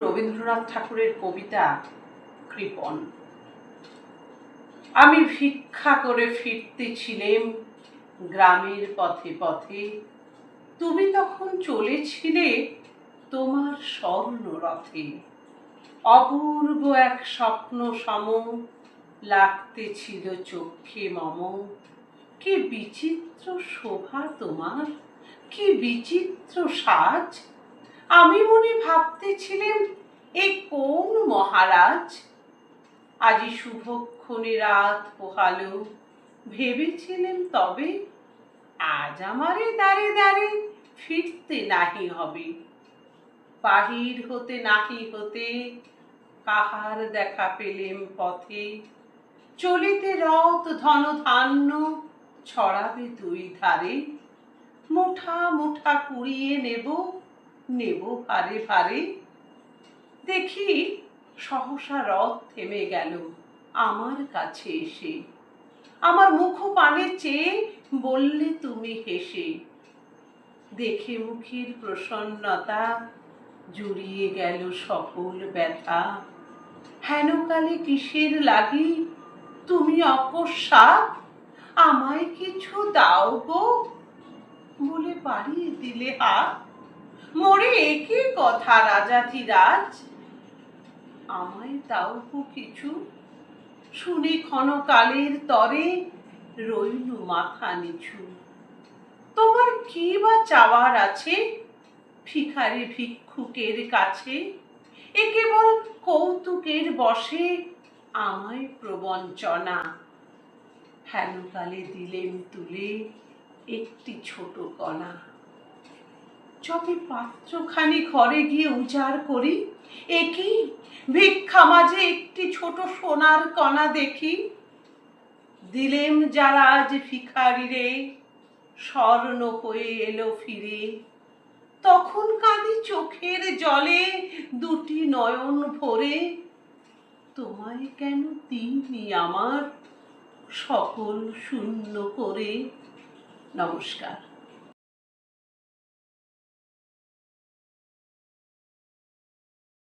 রবীন্দ্রনাথ ঠাকুরের কবিতা কৃপণ আমি ভিক্ষা করে ফিরতেছিলেম গ্রামের পথে পথে। তুমি তখন চলেছিলে তোমার স্বর্ণ রথে। অপূর্ব এক স্বপ্ন সম লাগতেছিল চক্ষে মম। কি বিচিত্র শোভা তোমার, কি বিচিত্র সাজ আমি মনে ভাবতেছিলেন এ কোন মহারাজ? আজি শুভক্ষণে রাত পোহালো। ভেবেছিলেন তবে, আজ আমারে দাঁড়ে দাঁড়ে ফিরতে নাহি হবে। বাহির হতে নাহি হতে, কাহার দেখা পেলেম পথে। চলিতে রথ ধন ধান্য ছড়াবে দুই ধারে। মুঠা মুঠা কুড়িয়ে নেব নেব ভারে ভারে। দেখি সহসা রথ থেমে গেল আমার কাছে এসে। আমার মুখ পানে চেয়ে বললে তুমি হেসে। দেখে মুখের প্রসন্নতা জুড়িয়ে গেল সকল ব্যথা। হেনকালে কিসের লাগি? তুমি অকস্মাৎ আমায় কিছু দাও গো? বলে পাড়িয়ে দিলে হাত। মোরে একই কথা, রাজাধিরাজ। আমায় দাও কিছু শুনে ক্ষণকালের তরে রইল মাথা নিচু। তোমার কি বা চাওয়ার আছে ভিখারি ভিক্ষুকের কাছে? এ কেবল কৌতুকের বসে আমায় প্রবঞ্চনা। হেনকালে দিলেন তুলে একটি ছোট কণা যবে পাত্রখানি ঘরে গিয়ে উজাড় করি একই ভিক্ষা মাঝে একটি ছোট সোনার কণা দেখি। দিলেম যারা আজ ভিখারি রে, স্বর্ণ হয়ে এলো ফিরে। তখন কাঁদি চোখের জলে দুটি নয়ন ভরে। তোমায় কেন তিনি আমার সকল শূন্য করে? নমস্কার।